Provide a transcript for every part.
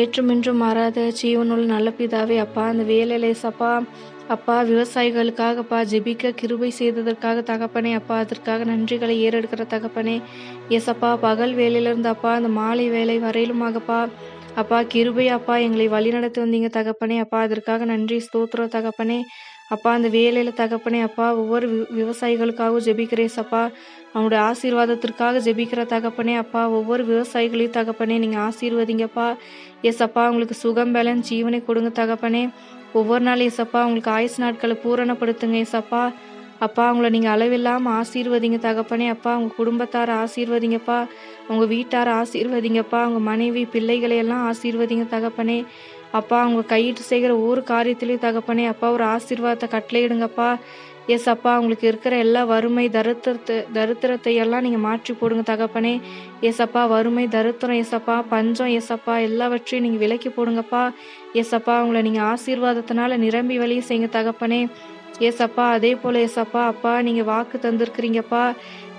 நேற்றும் இன்றும் மாறாத ஜீவனுள்ள நல்ல பிதாவே அப்பா அந்த வேலையில ஏசப்பா அப்பா விவசாயிகளுக்காகப்பா ஜெபிக்க கிருபை செய்ததற்காக தகப்பனே அப்பா அதற்காக நன்றிகளை ஏறெடுக்கிற தகப்பனே. ஏசப்பா பகல் வேலையிலிருந்து அப்பா அந்த மாலை வேலை வரையிலுமாகப்பா. அப்பா கிருபை அப்பா எங்களை வழிநடத்தி வந்தீங்க தகப்பனே. அப்பா அதற்காக நன்றி ஸ்தோத்திரம் தகப்பனே. அப்பா அந்த வேலையில் தகப்பனே அப்பா ஒவ்வொரு வி விவசாயிகளுக்காகவும் ஜெபிக்கிறேன் அப்பா அவனுடைய ஆசீர்வாதத்திற்காக ஜெபிக்கிற தகப்பனே அப்பா ஒவ்வொரு விவசாயிகளையும் தகப்பனே நீங்கள் ஆசீர்வதிங்கப்பா எஸ் அப்பா அவங்களுக்கு சுகம் பலன் ஜீவனை கொடுங்க தகப்பனே. ஒவ்வொரு நாள் எஸ்அப்பா அவங்களுக்கு ஆயுசு நாட்களை பூரணப்படுத்துங்க எஸ்அப்பா அப்பா. அவங்கள நீங்கள் அளவில்லாமல் ஆசீர்வதிங்க தகப்பனே அப்பா. உங்கள் குடும்பத்தார் ஆசீர்வதிங்கப்பா உங்கள் வீட்டார் ஆசீர்வதிங்கப்பா அவங்க மனைவி பிள்ளைகளை எல்லாம் ஆசீர்வதிங்க தகப்பனே. அப்பா அவங்க கையிட்டு செய்கிற ஒவ்வொரு காரியத்திலையும் தகப்பனே அப்பா ஒரு ஆசீர்வாதத்தை கட்டளையிடுங்கப்பா. எஸ் அப்பா அவங்களுக்கு இருக்கிற எல்லா வறுமை தருத்திரத்தை தரித்திரத்தை எல்லாம் நீங்கள் மாற்றி போடுங்க தகப்பனே. எஸ் அப்பா வறுமை தருத்திரம் எஸ் அப்பா பஞ்சம் எஸ் அப்பா எல்லாவற்றையும் நீங்கள் விலக்கி போடுங்கப்பா. எஸ் அப்பா அவங்கள நீங்கள் ஆசீர்வாதத்தினால நிரம்பி வழியை செய்யுங்க தகப்பனே. எஸ் அப்பா அதே போல் எஸ் அப்பா அப்பா நீங்கள் வாக்கு தந்திருக்கிறீங்கப்பா.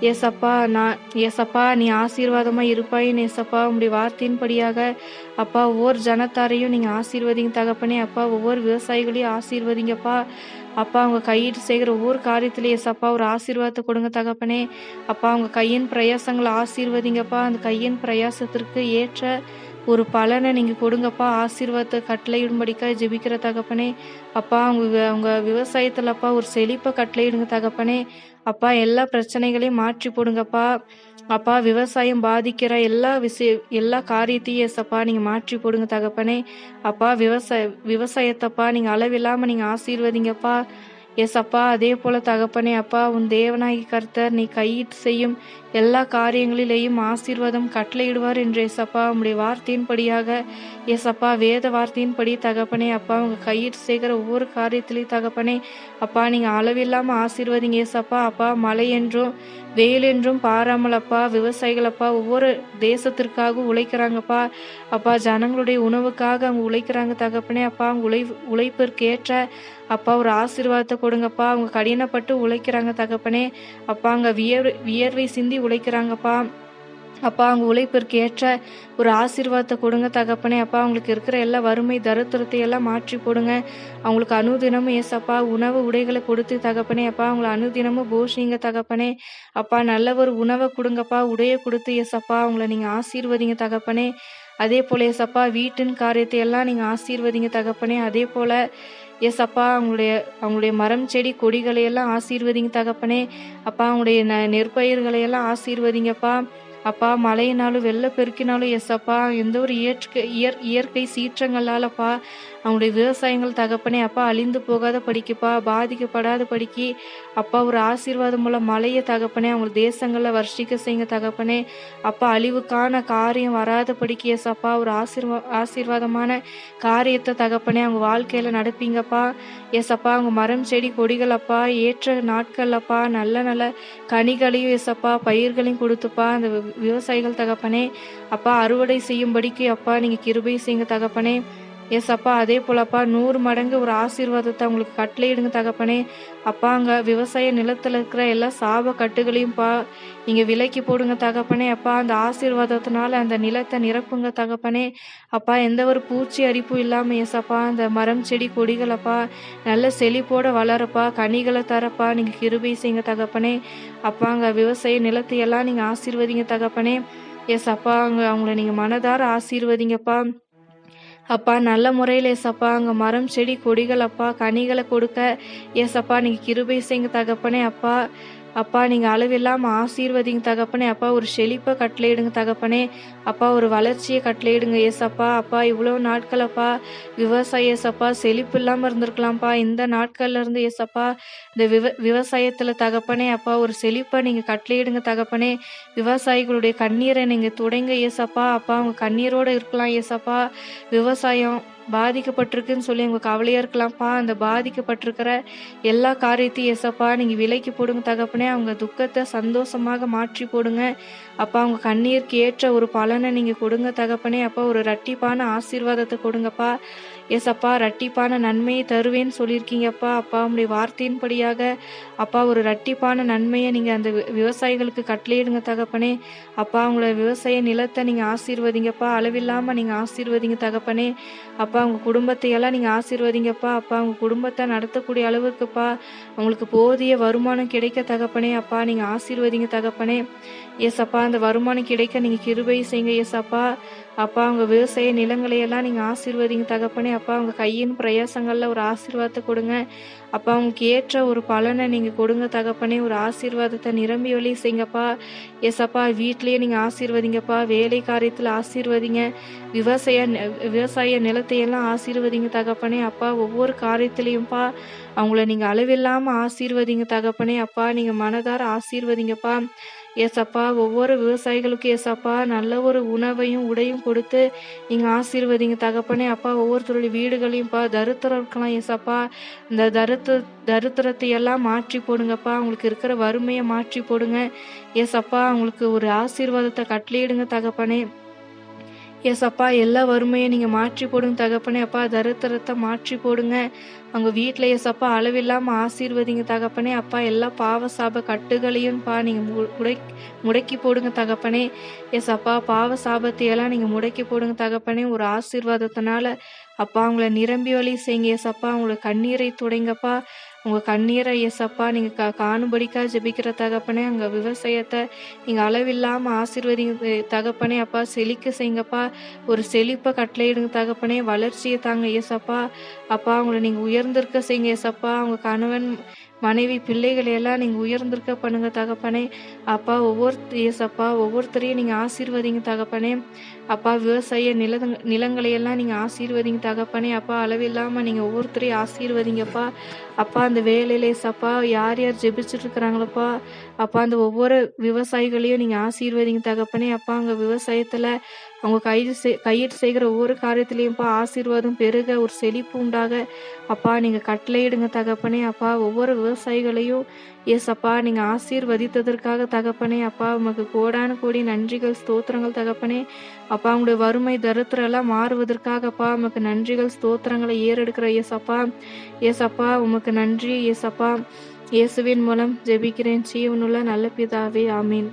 ஏசப்பா அப்பா நான் ஏசப்பா நீ ஆசீர்வாதமாக இருப்பாயின் ஏசப்பா உங்களுடைய வார்த்தையின்படியாக அப்பா ஒவ்வொரு ஜனத்தாரையும் நீங்கள் ஆசீர்வதிங்க தகப்பனே அப்பா ஒவ்வொரு விவசாயிகளையும் ஆசீர்வதிங்கப்பா. அப்பா அவங்க கையிட்டு செய்கிற ஒவ்வொரு காரியத்திலையும் எஸ் ஒரு ஆசீர்வாதத்தை கொடுங்க தகப்பனே. அப்பா அவங்க கையின் பிரயாசங்களை ஆசீர்வதிங்கப்பா. அந்த கையின் பிரயாசத்திற்கு ஏற்ற ஒரு பலனை நீங்கள் கொடுங்கப்பா. ஆசீர்வாதத்தை கட்டளையிடும்படிக்காக ஜெபிக்கிற தகப்பனே. அப்பா அவங்க அவங்க விவசாயத்தில் அப்பா ஒரு செழிப்பை கட்டளையிடுங்க தகப்பனே. அப்பா எல்லா பிரச்சனைகளையும் மாற்றி போடுங்கப்பா. அப்பா விவசாயம் பாதிக்கிற எல்லா விஷய எல்லா காரியத்தையும் எஸ்அப்பா நீங்கள் மாற்றி போடுங்க தகப்பனே. அப்பா விவசாய விவசாயத்தப்பா நீங்கள் அளவில்லாமல் நீங்கள் ஆசீர்வதிங்கப்பா. எஸ் அப்பா அதே போல தகப்பனே அப்பா உன் தேவனாகி கர்த்தர் நீ கையிட்டு செய்யும் எல்லா காரியங்களிலேயும் ஆசீர்வாதம் கட்டளையிடுவார் என்று எசப்பா உங்களுடைய வார்த்தையின்படியாக. எசப்பா வேத வார்த்தையின்படி தகப்பனே அப்பா உங்க கையில் செய்கிற ஒவ்வொரு காரியத்திலையும் தகப்பனே அப்பா நீங்கள் அளவில்லாமல் ஆசீர்வதிங்க எஸ் அப்பா அப்பா மழை என்றும் வெயில் என்றும் பாராமல் அப்பா விவசாயிகள் அப்பா ஒவ்வொரு தேசத்திற்காக உழைக்கிறாங்கப்பா. அப்பா ஜனங்களுடைய உணவுக்காக அவங்க உழைக்கிறாங்க தகப்பனே. அப்பா அவங்க உழை உழைப்பிற்கு ஏற்ற அப்பா ஒரு ஆசீர்வாதத்தை கொடுங்கப்பா. அவங்க கடினப்பட்டு உழைக்கிறாங்க தகப்பனே. அப்பா அங்கே வியர் வியர்வை சிந்தி உழைக்கிறாங்கப்பா. அப்பா அவங்க உழைப்பிற்கு ஏற்ற ஒரு ஆசீர்வாதத்தை கொடுங்க தகப்பனே. அப்பா அவங்களுக்கு இருக்கிற எல்லா வறுமை தரித்திரத்தை எல்லாம் மாற்றி போடுங்க. அவங்களுக்கு அனுதினமும் ஏசப்பா உணவு உடைகளை கொடுத்து தகப்பனே. அப்பா அவங்கள அனுதினமும் போஷிங்க தகப்பனே. அப்பா நல்ல ஒரு உணவை கொடுங்கப்பா உடையை கொடுத்து ஏசப்பா அவங்கள நீங்கள் ஆசீர்வதிங்க தகப்பனே. அதே போல் ஏசப்பா வீட்டின் காரியத்தை எல்லாம் நீங்கள் ஆசீர்வதிங்க தகப்பனே. அதே போல் எஸ் அப்பா அவங்களுடைய அவங்களுடைய மரம் செடி கொடிகளையெல்லாம் ஆசீர்வதிங்க தகப்பனே. அப்பா அவங்களுடைய ந நெற்பயிர்களையெல்லாம் ஆசீர்வதிங்கப்பா. அப்பா மழையினாலும் வெள்ளப்பெருக்கினாலும் எஸ் அப்பா எந்த ஒரு இயற்கை இயற் இயற்கை சீற்றங்களாலப்பா அவங்களுடைய விவசாயங்கள் தகப்பனே அப்பா அழிந்து போகாத படிக்குப்பா பாதிக்கப்படாத படிக்கி. அப்பா ஒரு ஆசீர்வாதம் மூலம் மழையை தகப்பனே அவங்க தேசங்களில் வர்ஷிக்க செய்யுங்க தகப்பனே. அப்பா அழிவுக்கான காரியம் வராத படிக்க எஸ் அப்பா ஒரு ஆசீர்வா ஆசீர்வாதமான காரியத்தை தகப்பனே அவங்க வாழ்க்கையில் நடப்பீங்கப்பா. எஸ் அப்பா அவங்க மரம் செடி கொடிகள் அப்பா ஏற்ற நாட்கள் அப்பா நல்ல நல்ல கனிகளையும் எஸ் அப்பா பயிர்களையும் கொடுத்துப்பா. அந்த விவசாயிகள் தகப்பனே அப்பா அறுவடை செய்யும்படிக்கு அப்பா நீங்கள் கிருபை செய்யுங்க தகப்பனே. எஸ் அப்பா அதே போலப்பா நூறு மடங்கு ஒரு ஆசீர்வாதத்தை அவங்களுக்கு கட்டளையிடுங்க தகப்பனே. அப்பா அங்கே விவசாய நிலத்தில் இருக்கிற எல்லா சாப கட்டுகளையும் பா நீங்கள் விலைக்கு போடுங்க தகப்பனே. அப்பா அந்த ஆசீர்வாதத்தினால அந்த நிலத்தை நிரப்புங்க தகப்பனே. அப்பா எந்த ஒரு பூச்சி அரிப்பும் இல்லாமல் எஸ் அப்பா அந்த மரம் செடி கொடிகள் அப்பா நல்ல செழிப்போட வளரப்பா கனிகளை தரப்பா. நீங்கள் கிருபை செய்யுங்க தகப்பனே. அப்பா அங்கே விவசாய நிலத்தையெல்லாம் நீங்கள் ஆசீர்வதிங்க தகப்பனே. எஸ் அப்பா அங்கே அவங்கள நீங்கள் மனதார ஆசீர்வதிங்கப்பா. அப்பா நல்ல முறையில் ஏசப்பா அங்கே மரம் செடி கொடிகள் அப்பா கனிகளை கொடுக்க. ஏசப்பா நீங்கள் கிருபை செய்யுங்க தகப்பனே அப்பா. அப்பா நீங்கள் அளவில்லாமல் ஆசீர்வதிங்க தகப்பனே. அப்பா ஒரு செழிப்பை கட்டளையிடுங்க தகப்பனே. அப்பா ஒரு வளர்ச்சியை கட்டளையிடுங்க. ஏசப்பா அப்பா இவ்வளோ நாட்கள் அப்பா விவசாய ஏசப்பா செழிப்பு இல்லாமல் இருந்திருக்கலாம்ப்பா. இந்த நாட்கள்ல இருந்து ஏசப்பா இந்த விவ விவசாயத்தில் தகப்பனே அப்பா ஒரு செழிப்பை நீங்கள் கட்டளையிடுங்க தகப்பனே. விவசாயிகளுடைய கண்ணீரை நீங்கள் துடைங்க ஏசப்பா. அப்பா அவங்க கண்ணீரோடு இருக்கலாம் ஏசப்பா. விவசாயம் பாதிக்கப்பட்டிருக்குன்னு சொல்லி உங்கள் கவலையாக இருக்கலாம்ப்பா. அந்த பாதிக்கப்பட்டிருக்கிற எல்லா காரியத்தையும் எசப்பா நீங்கள் விலைக்கு போடுங்க தகப்பனே. அவங்க துக்கத்தை சந்தோஷமாக மாற்றி போடுங்க. அப்பா அவங்க கண்ணீருக்கு ஏற்ற ஒரு பலனை நீங்கள் கொடுங்க தகப்பனே. அப்பா ஒரு ரட்டிப்பான ஆசீர்வாதத்தை கொடுங்கப்பா. ஏசப்பா ரட்டிப்பான நன்மையை தருவேன்னு சொல்லியிருக்கீங்கப்பா அப்பா. உங்களுடைய வார்த்தையின்படியாக அப்பா ஒரு ரட்டிப்பான நன்மையை நீங்கள் அந்த விவசாயிகளுக்கு கட்டளையிடுங்க தகப்பனே. அப்பா உங்களை விவசாய நிலத்தை நீங்கள் ஆசீர்வதிங்கப்பா அளவில்லாமல் நீங்கள் ஆசீர்வதிங்க தகப்பனே. அப்பா உங்கள் குடும்பத்தையெல்லாம் நீங்கள் ஆசீர்வதிங்கப்பா அப்பா. உங்கள் குடும்பத்தை நடத்தக்கூடிய அளவுக்குப்பா உங்களுக்கு போதிய வருமானம் கிடைக்க தகப்பனே. அப்பா நீங்கள் ஆசீர்வதிங்க தகப்பனே. ஏசப்பா அந்த வருமானம் கிடைக்க நீங்கள் கிருபை செய்யுங்க ஏசப்பா. அப்பா அவங்க விவசாய நிலங்களையெல்லாம் நீங்கள் ஆசீர்வதிங்க தகப்பனே. அப்பா அவங்க கையின் பிரயாசங்களில் ஒரு ஆசீர்வாதத்தை கொடுங்க. அப்பா அவங்களுக்கு ஏற்ற ஒரு பலனை நீங்கள் கொடுங்க தகப்பனே. ஒரு ஆசீர்வாதத்தை நிரம்பி வழி செய்யுங்கப்பா. ஏசப்பா வீட்லேயே நீங்கள் ஆசீர்வதிங்கப்பா. வேலை காரியத்தில் ஆசீர்வதிங்க. விவசாய விவசாய நிலத்தையெல்லாம் ஆசீர்வதிங்க தகப்பனே. அப்பா ஒவ்வொரு காரியத்திலையும்ப்பா அவங்கள நீங்கள் அளவில்லாமல் ஆசீர்வதிங்க தகப்பனே. அப்பா நீங்கள் மனதார ஆசீர்வதிங்கப்பா. ஏசப்பா ஒவ்வொரு விவசாயிகளுக்கும் ஏசப்பா நல்ல ஒரு உணவையும் உடையும் கொடுத்து நீங்கள் ஆசீர்வதிங்க தகப்பனே. அப்பா ஒவ்வொருத்தருடைய வீடுகளையும்ப்பா தருத்திரம் இருக்கலாம் ஏசப்பா இந்த தருத்து தருத்திரத்தை எல்லாம் மாற்றி போடுங்கப்பா. அவங்களுக்கு இருக்கிற வறுமையை மாற்றி போடுங்க. ஏசப்பா அவங்களுக்கு ஒரு ஆசீர்வாதத்தை கட்டளையிடுங்க தகப்பனே. எஸ் அப்பா எல்லா வறுமையும் நீங்கள் மாற்றி போடுங்க தகப்பனே. அப்பா தரித்திரத்தை மாற்றி போடுங்க. அவங்க வீட்டில் எஸ் அப்பா அளவில்லாமல் ஆசீர்வதிங்க தகப்பனே. அப்பா எல்லா பாவ சாப கட்டுகளையும் பா நீங்கள் முடை முடக்கி போடுங்க தகப்பனே. எஸ் அப்பா பாவ சாபத்தையெல்லாம் நீங்கள் முடக்கி போடுங்க தகப்பனே. ஒரு ஆசீர்வாதத்தினால அப்பா அவங்கள நிரம்பி வழி செய்யுங்க ஏசப்பா அப்பா அவங்கள கண்ணீரை துடைங்கப்பா. உங்கள் கண்ணீரை ஏசப்பா நீங்கள் கா காணும்படிக்கா ஜெபிக்கிற தகப்பனே அங்கே விவசாயத்தை நீங்கள் அளவில்லாமல் ஆசீர்வதிங்க தகப்பனே அப்பா செழிக்க செய்யுங்கப்பா. ஒரு செழிப்பை கட்டளையிடுங்க தகப்பனே வளர்ச்சியை தாங்க ஏசப்பா அப்பா அவங்கள நீங்கள் உயர்ந்திருக்க செய்யுங்க ஏசப்பா அவங்க கணவன் மனைவி பிள்ளைகளை எல்லாம் நீங்கள் உயர்ந்திருக்க பண்ணுங்க தகப்பனே. அப்பா ஒவ்வொரு ஏசப்பா ஒவ்வொருத்தரையும் நீங்கள் ஆசீர்வதிங்க தகப்பனே. அப்பா விவசாய நில நிலங்களையெல்லாம் நீங்கள் ஆசீர்வதிங்க தகப்பனே. அப்பா அளவில்லாமல் நீங்கள் ஒவ்வொருத்தரையும் ஆசீர்வதிங்கப்பா. அப்பா அந்த வேலையிலே சப்பா யார் யார் ஜெபிச்சுட்டு இருக்கிறாங்களப்பா அப்பா அந்த ஒவ்வொரு விவசாயிகளையும் நீங்கள் ஆசீர்வதிங்க தகப்பனே. அப்பா அங்கே விவசாயத்தில் அவங்க கைது செய் கையிட்டு செய்கிற ஒவ்வொரு காரியத்திலையும்ப்பா ஆசீர்வாதம் பெருக ஒரு செழிப்பு உண்டாக. அப்பா நீங்கள் கட்டளையிடுங்க தகப்பனே. அப்பா ஒவ்வொரு விவசாயிகளையும் எஸ் அப்பா நீங்கள் ஆசீர்வதித்ததற்காக தகப்பனே. அப்பா உமக்கு கோடான கோடி நன்றிகள் ஸ்தோத்திரங்கள் தகப்பனே. அப்பா அப்பா உங்களுடைய வறுமை தரித்திரம் எல்லாம் மாறுவதற்காகப்பா உமக்கு நன்றிகள் ஸ்தோத்திரங்களை ஏறெடுக்கிற ஏசப்பா ஏசப்பா உமக்கு நன்றி. ஏசப்பா இயேசுவின் மூலம் ஜெபிக்கிறேன். ஜீவனுள்ள நல்ல பிதாவே ஆமீன்.